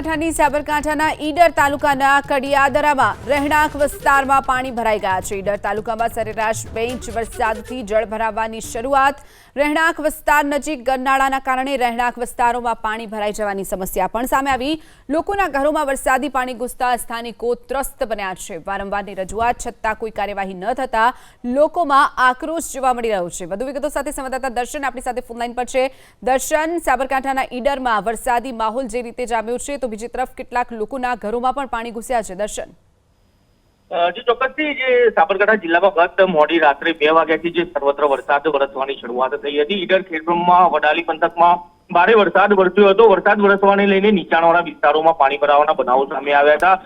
બનાસકાંઠાની સાબરકાંઠાના ઈડર તાલુકાના કડિયાદરામાં રહેણાંક વિસ્તારમાં પાણી ભરાઈ ગયા છે. ઈડર તાલુકામાં સરેરાશ બે ઇંચ વરસાદથી જળ ભરાવાની શરૂઆત રહેણાંક વિસ્તાર નજીક ગરનાળાના કારણે રહેણાંક વિસ્તારોમાં પાણી ભરાઈ જવાની સમસ્યા પણ સામે આવી. લોકોના ઘરોમાં વરસાદી પાણી ઘૂસતા સ્થાનિકો ત્રસ્ત બન્યા છે. વારંવારની રજૂઆત છતાં કોઈ કાર્યવાહી ન થતા લોકોમાં આક્રોશ જોવા મળી રહ્યો છે. વધુ વિગતો સાથે સંવાદદાતા દર્શન આપણી સાથે ફોનલાઈન પર છે. દર્શન, સાબરકાંઠાના ઈડરમાં વરસાદી માહોલ જે રીતે જામ્યો છે, તો બીજી તરફ કેટલાક લોકોના ઘરોમાં પણ પાણી ઘૂસ્યા છે. દર્શન. જે ચોક્કસથી જે સાબરકાંઠા જિલ્લામાં ગત મોડી રાત્રે બે વાગ્યાથી જે સર્વત્ર વરસાદ વરસવાની શરૂઆત થઈ હતી. ઈડર ખેડબ્રહ્મા વડાલી પંથકમાં ભારે વરસાદ વરસ્યો હતો. વરસાદ વરસવાને લઈને નીચાણવાળા વિસ્તારોમાં પાણી ભરાવાના બનાવો સામે આવ્યા હતા.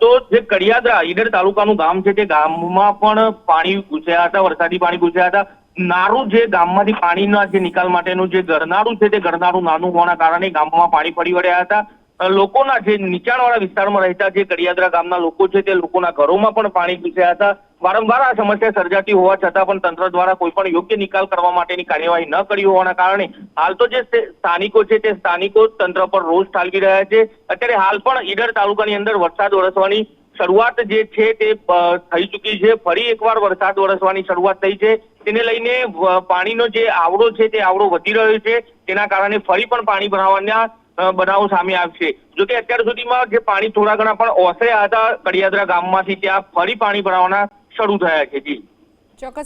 તો જે કડિયાદરા, ઈડર તાલુકાનું ગામ છે તે ગામમાં પણ પાણી ઘૂસ્યા હતા, વરસાદી પાણી ઘૂસ્યા હતા. નારું જે ગામમાંથી પાણીના જે નિકાલ માટેનું જે ગરનાળું છે તે ગરનાળું નાનું હોવાના કારણે ગામમાં પાણી પડી વળ્યા હતા. લોકોના જે નીચાણવાળા વિસ્તારમાં રહેતા જે કડિયાદરા ગામના લોકો છે, તે લોકોના ઘરોમાં પણ પાણી ઘૂસ્યા હતા. વારંવાર આ સમસ્યા સર્જાતી હોવા છતાં પણ તંત્ર દ્વારા કોઈ પણ યોગ્ય નિકાલ કરવા માટેની કાર્યવાહી ન કરી હોવાના કારણે હાલ તો જે સ્થાનિકો છે, તે સ્થાનિકો તંત્ર પર રોષ ઠાલવી રહ્યા છે. અત્યારે હાલ પણ ઈડર તાલુકાની અંદર વરસાદ વરસવાની શરૂઆત જે છે, તે થઈ ચૂકી છે. ફરી એકવાર વરસાદ વરસવાની શરૂઆત થઈ છે. તેને લઈને પાણીનો જે આવડો છે, તે આવડો વધી રહ્યો છે. તેના કારણે ફરી પણ પાણી ભરાવાના બનાવો સામે આવશે જો કે અત્યાર સુધીમાં જે પાણી થોડા ઘણા પણ ઓસર્યા હતા, કડિયાદરા ગામમાંથી ત્યાં ફરી પાણી ભરાવાના શરૂ થયા છે. જી. ચોક્કસ.